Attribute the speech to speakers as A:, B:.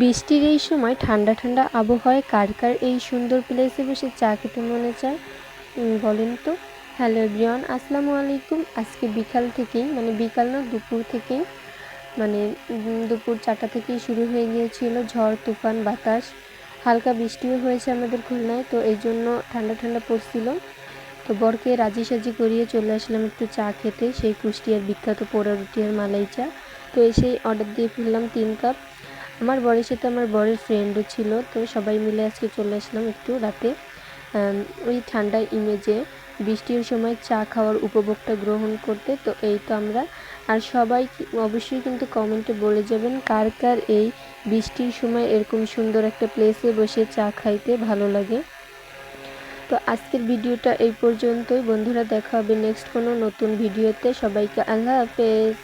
A: বৃষ্টির এই সময় ঠান্ডা ঠান্ডা আবহাওয়ায় কার কার এই সুন্দর প্লেসে বসে চা খেতে মনে চায়? বলেন তো। হ্যালো এভরিওয়ান আসসালামু আলাইকুম। আজকে বিকাল থেকেই মানে বিকাল না, দুপুর থেকেই মানে দুপুর চারটা থেকেই শুরু হয়ে গিয়েছিল ঝড়, তুফান, বাতাস। হালকা বৃষ্টিও হয়েছে আমাদের খুলনায়, তো এই জন্য ঠান্ডা ঠান্ডা পড়ছিল। তো বরকে রাজি সাজি করিয়ে চলে আসলাম একটু চা খেতে। সেই কুষ্টিয়ার বিখ্যাত পোড়া রুটি আর মালাই চা। তো এসেই অর্ডার দিয়ে ফেললাম তিন কাপ আমার বরের সাথে আমার বরের ফ্রেন্ডও ছিল, তো সবাই মিলে আজকে চলে আসলাম একটু রাতে। ওই ঠান্ডা ইমেজে বৃষ্টির সময় চা খাওয়ার উপভোগটা গ্রহণ করতে, তো এই তো আমরা। আর সবাই অবশ্যই কিন্তু কমেন্টে বলে যাবেন কার কার এই বৃষ্টির সময় এরকম সুন্দর একটা প্লেসে বসে চা খাইতে ভালো লাগে। তো আজকের ভিডিওটা এই পর্যন্তই। বন্ধুরা, দেখা হবে নেক্সট কোনো নতুন ভিডিওতে সবাইকে আল্লাহ হাফেজ।